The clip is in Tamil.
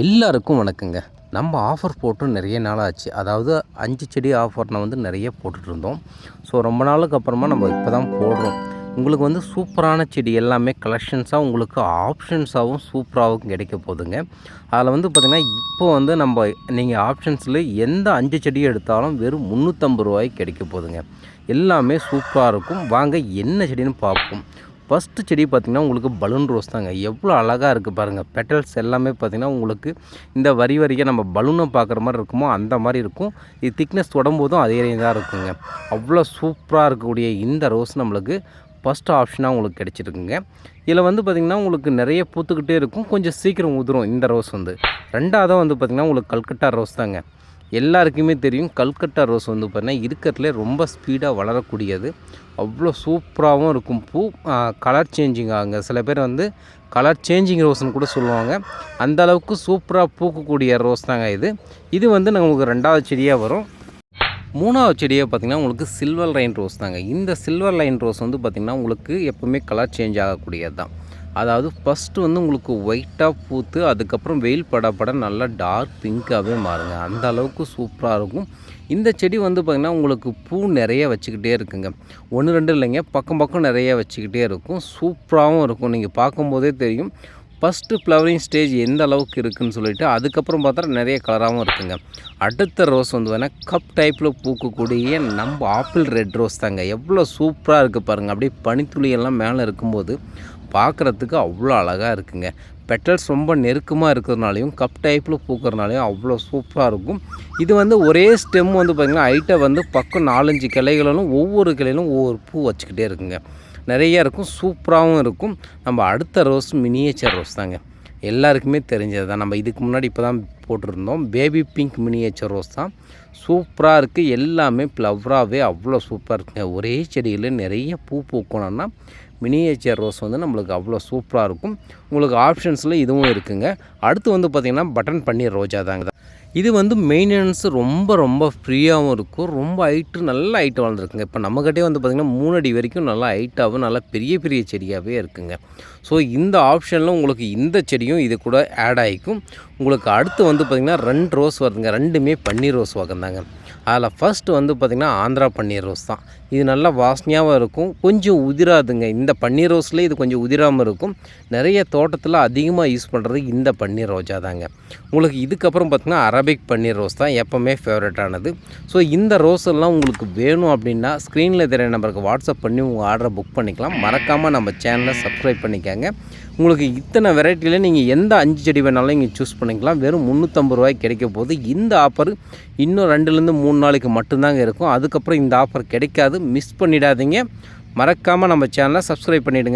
எல்லாருக்கும் வணக்கங்க. நம்ம ஆஃபர் போட்டு நிறைய நாள் ஆச்சு அதாவது அஞ்சு செடி ஆஃபர்னை வந்து நிறைய போட்டுட்ருந்தோம். ஸோ ரொம்ப நாளுக்கு அப்புறமா நம்ம இப்போ தான் போடுறோம். உங்களுக்கு வந்து சூப்பரான செடி எல்லாமே கலெக்ஷன்ஸாக உங்களுக்கு ஆப்ஷன்ஸாகவும் சூப்பராகவும் கிடைக்க போகுதுங்க அதில் வந்து பார்த்திங்கன்னா இப்போ வந்து நம்ம நீங்கள் ஆப்ஷன்ஸில் எந்த அஞ்சு செடி எடுத்தாலும் வெறும் முந்நூற்றம்பது ரூபாய்க்கு கிடைக்க போகுதுங்க எல்லாமே சூப்பராக இருக்கும். வாங்க என்ன செடின்னு பார்ப்போம். ஃபஸ்ட்டு செடி பார்த்திங்கன்னா உங்களுக்கு பலூன் ரோஸ் தாங்க. எவ்வளோ அழகாக இருக்குது பாருங்கள் பெட்டல்ஸ் எல்லாமே பார்த்திங்கன்னா உங்களுக்கு இந்த வரி வரியாக நம்ம பலூனை பார்க்குற மாதிரி இருக்குமோ அந்த மாதிரி இருக்கும். இது திக்னஸ் தொடம்போதும் அதே தான் இருக்குங்க. அவ்வளோ சூப்பராக இருக்கக்கூடிய இந்த ரோஸ் நம்மளுக்கு ஃபஸ்ட் ஆப்ஷனாக உங்களுக்கு கிடச்சிருக்குங்க. இதில் வந்து பார்த்திங்கன்னா உங்களுக்கு நிறைய பூத்துக்கிட்டே இருக்கும். கொஞ்சம் சீக்கிரம் உதிரும் இந்த ரோஸ் வந்து. ரெண்டாவதாக வந்து பார்த்திங்கன்னா உங்களுக்கு கல்கட்டா ரோஸ் தாங்க. எல்லாருக்குமே தெரியும். கல்கட்டா ரோஸ் வந்து பார்த்திங்கன்னா இருக்கிறதுலே ரொம்ப ஸ்பீடாக வளரக்கூடியது. அவ்வளோ சூப்பராகவும் இருக்கும். பூ கலர் சேஞ்சிங் ஆகுங்க சில பேர் வந்து கலர் சேஞ்சிங் ரோஸ்னு கூட சொல்லுவாங்க. அந்த அளவுக்கு சூப்பராக பூக்கக்கூடிய ரோஸ் தாங்க இது. இது வந்து நமக்கு ரெண்டாவது செடியாக வரும். மூணாவது செடியாக பார்த்திங்கன்னா உங்களுக்கு சில்வர் லைன் ரோஸ் தாங்க. இந்த சில்வர் லைன் ரோஸ் வந்து பார்த்திங்கன்னா உங்களுக்கு எப்போவுமே கலர் சேஞ்ச் ஆகக்கூடியது தான். அதாவது ஃபஸ்ட்டு வந்து உங்களுக்கு ஒயிட்டாக பூத்து அதுக்கப்புறம் வெயில் படப்பட பட நல்லா டார்க் பிங்க்காகவே மாறுங்க. அந்த அளவுக்கு சூப்பராக இருக்கும். இந்த செடி வந்து பார்த்திங்கன்னா உங்களுக்கு பூ நிறைய வச்சுக்கிட்டே இருக்குங்க. ஒன்று ரெண்டு இல்லைங்க. பக்கம் பக்கம் நிறைய வச்சுக்கிட்டே இருக்கும். சூப்பராகவும் இருக்கும். நீங்கள் பார்க்கும்போதே தெரியும். ஃபஸ்ட்டு ஃப்ளவரிங் ஸ்டேஜ் எந்த அளவுக்கு இருக்குதுன்னு சொல்லிட்டு அதுக்கப்புறம் பார்த்தா நிறைய கலராகவும் இருக்குங்க. அடுத்த ரோஸ் வந்து வேணால் கப் டைப்பில் பூக்கக்கூடிய நம்ம ஆப்பிள் ரெட் ரோஸ் தாங்க. எவ்வளோ சூப்பராக இருக்குது பாருங்கள் அப்படியே பனித்துளியெல்லாம் மேலே இருக்கும்போது பார்க்குறதுக்கு அவ்வளோ அழகாக இருக்குங்க. பெட்டல்ஸ் ரொம்ப நெருக்கமாக இருக்கிறதுனாலையும் கப் டைப்பில் பூக்கிறனாலையும் அவ்வளோ சூப்பராக இருக்கும். இது வந்து ஒரே ஸ்டெம் வந்து பார்த்திங்கன்னா ஹைட்டை வந்து பக்கம் நாலஞ்சு கிளைகளிலும் ஒவ்வொரு கிளையிலும் ஒவ்வொரு பூ வச்சுக்கிட்டே இருக்குங்க. நிறைய இருக்கும் சூப்பராகவும் இருக்கும். நம்ம அடுத்த ரோஸ் மினியேச்சர் ரோஸ் தாங்க. எல்லாருக்குமே தெரிஞ்சது தான். நம்ம இதுக்கு முன்னாடி இப்போ தான் போட்டிருந்தோம். பேபி பிங்க் மினியேச்சர் ரோஸ் தான். சூப்பராக இருக்குது எல்லாமே ஃப்ளவராகவே அவ்வளோ சூப்பராக இருக்குங்க. ஒரே செடியில் நிறைய பூ பூக்கணும்னா மினியேச்சர் ரோஸ் வந்து நம்மளுக்கு அவ்வளோ சூப்பராக இருக்கும். உங்களுக்கு ஆப்ஷன்ஸில் இதுவும் இருக்குங்க. அடுத்து வந்து பார்த்திங்கன்னா பட்டன் பன்னீர் ரோஜா தாங்க. இது வந்து மெயின்டெனன்ஸ் ரொம்ப ரொம்ப ஃப்ரீயாகவும் இருக்கும். ரொம்ப ஹைட்டு நல்ல ஹைட்டு வளர்ந்துருக்குங்க. இப்போ நம்மக்கிட்டே வந்து பார்த்திங்கன்னா மூணு அடி வரைக்கும் நல்லா ஹைட்டாகவும் நல்லா பெரிய பெரிய செடியாகவே இருக்குங்க. ஸோ இந்த ஆப்ஷனில் உங்களுக்கு இந்த செடியும் இது கூட ஆட் ஆகிக்கும். உங்களுக்கு அடுத்து வந்து பார்த்திங்கன்னா ரெண்டு ரோஸ் வருதுங்க. ரெண்டுமே பன்னீர் ரோஸ் வகந்தாங்க அதில் ஃபஸ்ட்டு வந்து பார்த்திங்கன்னா ஆந்திரா பன்னீர் ரோஸ் தான். இது நல்லா வாசனையாகவும் இருக்கும். கொஞ்சம் உதிராதுங்க. இந்த பன்னீர் ரோஸில் இது கொஞ்சம் உதிராமல் இருக்கும். நிறைய தோட்டத்தில் அதிகமாக யூஸ் பண்ணுறது இந்த பன்னீர் ரோஜா தாங்க. உங்களுக்கு இதுக்கப்புறம் பார்த்திங்கன்னா அரபிக் பன்னீர் ரோஸ் தான் எப்போவுமே ஃபேவரட்டானது ஸோ இந்த ரோஸ் எல்லாம் உங்களுக்கு வேணும் அப்படின்னா ஸ்க்ரீனில் தெரிய நம்பருக்கு வாட்ஸ்அப் பண்ணி உங்கள் ஆர்டரை புக் பண்ணிக்கலாம். மறக்காமல் நம்ம சேனலை சப்ஸ்கிரைப் பண்ணிக்கோங்க. உங்களுக்கு இத்தனை வெரைட்டியில் நீங்கள் எந்த அஞ்சு செடி வேணாலும் நீங்கள் சூஸ் பண்ணிக்கலாம். வெறும் முந்நூற்றம்பது ரூபாய்க்கு கிடைக்க போது இந்த ஆஃபர் இன்னும் ரெண்டுலேருந்து மூணு மூணு நாளைக்கு மட்டும்தாங்க இருக்கும். அதுக்கப்புறம் இந்த ஆஃபர் கிடைக்காது. மிஸ் பண்ணிடாதீங்க. மறக்காமல் நம்ம சேனலை சப்ஸ்கிரைப் பண்ணிவிடுங்க